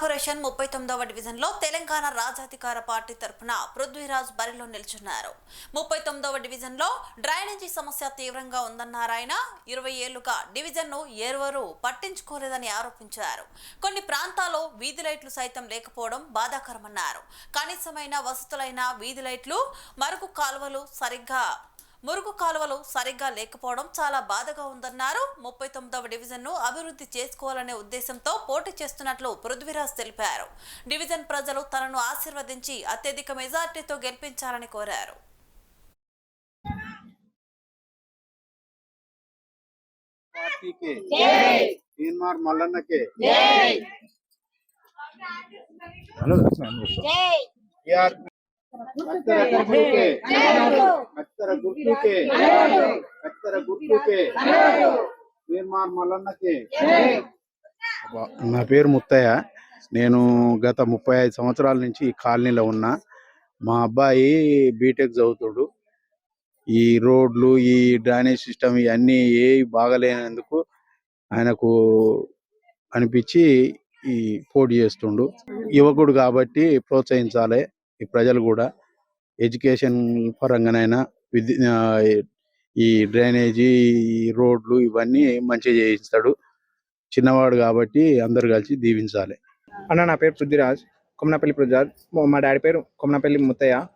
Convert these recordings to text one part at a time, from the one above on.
Corporation ముప్పై తొమ్మిదవ డివిజన్లో తెలంగాణ రాజాధికార పార్టీ తరఫున పృథ్వీరాజ్ బరిలో నిల్చున్నారు. ముప్పై తొమ్మిదవ డివిజన్లో డ్రైనేజీ సమస్య తీవ్రంగా ఉందన్నారు ఆయన ఇరవై ఏళ్ళుగా డివిజన్ను ఎవరూ పట్టించుకోలేదని ఆరోపించారు. కొన్ని ప్రాంతాల్లో వీధి లైట్లు సైతం లేకపోవడం బాధాకరమన్నారు. కనీసమైన వసతులైన వీధి లైట్లు మరుగు కాలువలు సరిగ్గా మురుగు కాలువలు సరిగ్గా లేకపోవడం చాలా బాధగా ఉందన్నారు. ముప్పై తొమ్మిదవ డివిజన్ను అభివృద్ధి చేసుకోవాలనే ఉద్దేశంతో పోటీ చేస్తున్నట్లు పృథ్వీరాజ్ తెలిపారు. డివిజన్ ప్రజలు తనను ఆశీర్వదించి అత్యధిక మెజార్టీతో గెలిపించాలని కోరారు. మల్లన్నకి. గుర్తుకే గుర్తుకే గుర్తుకే మల్లన్నకి నా పేరు ముత్తయ్య. నేను గత ముప్పై ఐదు సంవత్సరాల నుంచి ఈ కాలనీలో ఉన్నా. మా అబ్బాయి బీటెక్ చదువుతాడు. ఈ రోడ్లు ఈ డ్రైనేజ్ సిస్టమ్ ఇవన్నీ ఏ బాగలేనందుకు ఆయనకు అనిపించి ఈ పోటీ చేస్తుండు. యువకుడు కాబట్టి ప్రోత్సహించాలి ఈ ప్రజలు కూడా. ఎడ్యుకేషన్ పరంగానైనా విద్య ఈ డ్రైనేజీ ఈ రోడ్లు ఇవన్నీ మంచిగా చేయిస్తాడు. చిన్నవాడు కాబట్టి అందరు కలిసి దీవించాలి. అన్న నా పేరు పృథ్వీరాజ్. కొమనపల్లి పృథ్వీరాజ్ మా- డాడీ పేరు కొమనపల్లి ముత్తయ్య.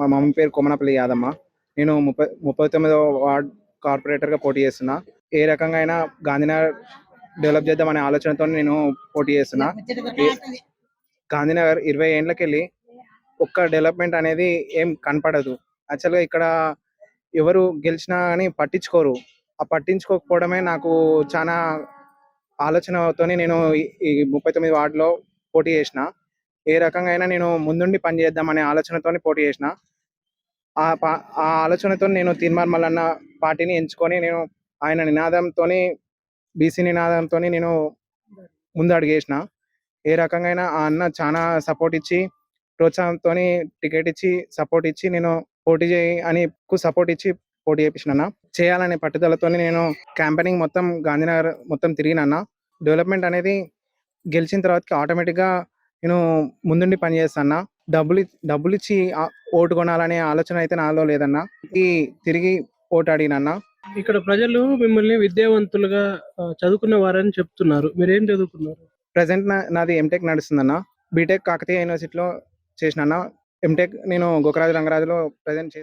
మా మమ్మీ పేరు కొమనపల్లి యాదమ్మ. నేను ముప్పై ముప్పై తొమ్మిదవ వార్డ్ కార్పొరేటర్గా పోటీ చేస్తున్నా. ఏ రకంగా అయినా గాంధీనగర్ డెవలప్ చేద్దామనే ఆలోచనతో నేను పోటీ చేస్తున్నా. గాంధీనగర్ ఇరవై ఏండ్లకెళ్ళి ఒక్క డెవలప్మెంట్ అనేది ఏం కనపడదు. యాక్చువల్గా ఇక్కడ ఎవరు గెలిచినా కానీ పట్టించుకోరు. ఆ పట్టించుకోకపోవడమే నాకు చాలా ఆలోచనతోని నేను ఈ- ముప్పై తొమ్మిది వార్డులో పోటీ చేసిన. ఏ రకంగా అయినా నేను ముందుండి పని చేద్దామనే పోటీ చేసిన. ఆ ఆ ఆలోచనతో నేను తీర్మార్ మల్లన్న పార్టీని ఎంచుకొని నేను ఆయన నినాదంతో బీసీ నినాదంతో నేను ముందు అడిగేసిన ఏ రకంగా అయినా ఆ అన్న చాలా సపోర్ట్ ఇచ్చి ప్రోత్సాహంతో టికెట్ ఇచ్చి సపోర్ట్ ఇచ్చి నేను పోటీ చేయి అని సపోర్ట్ ఇచ్చి పోటీ చేయించిన చేయాలనే పట్టుదలతో నేను క్యాంపెయినింగ్ మొత్తం గాంధీనగర్ మొత్తం తిరిగినన్నా డెవలప్మెంట్ అనేది గెలిచిన తర్వాత ఆటోమేటిక్గా నేను ముందుండి పని చేస్తాను డబ్బులు డబ్బులు ఇచ్చి ఓటు కొనాలనే ఆలోచన అయితే నాలో లేదన్నా. ఈ తిరిగి ఓటు అడిగినన్నా ఇక్కడ ప్రజలు మిమ్మల్ని విద్యావంతులుగా చదువుకున్న వారని చెప్తున్నారు. మీరేం చదువుకున్నారు? ప్రజెంట్ నాది ఎంటెక్ నడుస్తుందన్న. బీటెక్ కాకతీయ యూనివర్సిటీలో చేసిన ఎంటెక్ నేను గోకరాజు రంగరాజులో ప్రజెంట్ చేసి